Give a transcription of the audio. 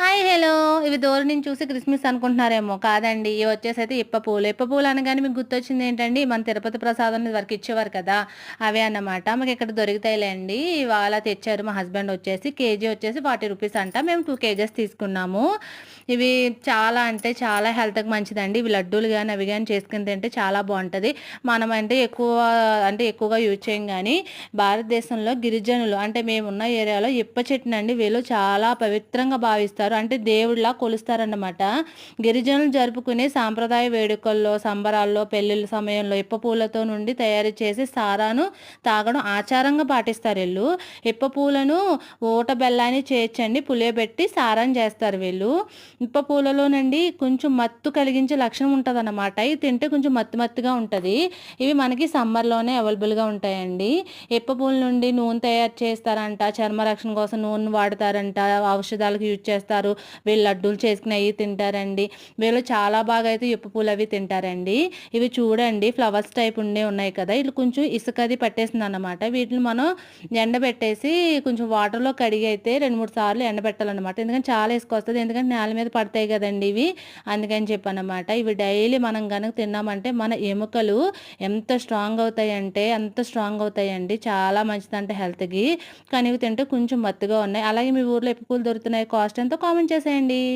Hi hello. ఇవి దూరం నుంచి చూసి క్రిస్మస్ అనుకుంటున్నారేమో. కాదండి ఇవి వచ్చేసి అయితే ఇప్ప పూలు. ఇప్ప పూలు అనగానే మీకు గుర్తొచ్చింది ఏంటండి? మన తిరుపతి ప్రసాదం వరకు ఇచ్చేవారు కదా. అవే అన్నమాట. మాకు ఇక్కడ దొరుకుతాయిలేండి. ఇవాళ తెచ్చారు మా హస్బెండ్ వచ్చేసి. కేజీ వచ్చేసి ఫార్టీ రూపీస్ అంట. మేము టూ కేజెస్ తీసుకున్నాము. ఇవి చాలా అంటే చాలా హెల్త్కి మంచిదండి. ఇవి లడ్డూలు కానీ అవి కానీ చేసుకుని తింటే చాలా బాగుంటుంది. మనం అంటే ఎక్కువ అంటే ఎక్కువగా యూజ్ చేయం కానీ భారతదేశంలో గిరిజనులు అంటే మేమున్న ఏరియాలో ఇప్ప చెట్టునండి వీళ్ళు చాలా పవిత్రంగా భావిస్తారు. అంటే దేవుడిలా కొలుస్తారన్నమాట. గిరిజనులు జరుపుకునే సాంప్రదాయ వేడుకల్లో సంబరాల్లో పెళ్ళిళ్ళ సమయంలో ఇప్ప పూలతో నుండి తయారు చేసి సారాను తాగడం ఆచారంగా పాటిస్తారు వీళ్ళు. ఇప్ప పూలను ఊట బెల్లాన్ని చేర్చండి పులియబెట్టి సారాన్ని చేస్తారు వీళ్ళు. ఇప్ప పూలలో నుండి కొంచెం మత్తు కలిగించే లక్షణం ఉంటుంది అన్నమాట ఇవి తింటే కొంచెం మత్తు మత్తుగా ఉంటుంది. ఇవి మనకి సమ్మర్లోనే అవైలబుల్గా ఉంటాయండి. ఇప్ప పూల నుండి నూనె తయారు చేస్తారంట చర్మ రక్షణ కోసం నూనె వాడతారంట ఔషధాలకు యూజ్ చేస్తారు వీళ్ళు లడ్డూలు చేసుకుని అవి తింటారండి. వీళ్ళు చాలా బాగా అయితే ఇప్ప పూలు అవి తింటారండి. ఇవి చూడండి ఫ్లవర్స్ టైప్ ఉండే ఉన్నాయి కదా. వీళ్ళు కొంచెం ఇసుక అది పట్టేసింది అనమాట వీటిని మనం ఎండబెట్టేసి కొంచెం వాటర్లో కడిగి అయితే రెండు మూడు సార్లు ఎండబెట్టాలన్నమాట ఎందుకంటే చాలా ఇసుక వస్తుంది. ఎందుకంటే నేల మీద పడతాయి కదండి ఇవి. అందుకని చెప్పనమాట ఇవి డైలీ మనం కనుక తిన్నామంటే మన ఎముకలు ఎంత స్ట్రాంగ్ అవుతాయంటే అంత స్ట్రాంగ్ అవుతాయండి. చాలా మంచిదంటే హెల్త్కి. కానీ ఇవి తింటే కొంచెం మత్తుగా ఉన్నాయి. అలాగే మీ ఊర్లో ఎప్పుడు పూలు దొరుకుతున్నాయి. కాస్ట్ ఎంతో? కామెంట్ చేసేయండి.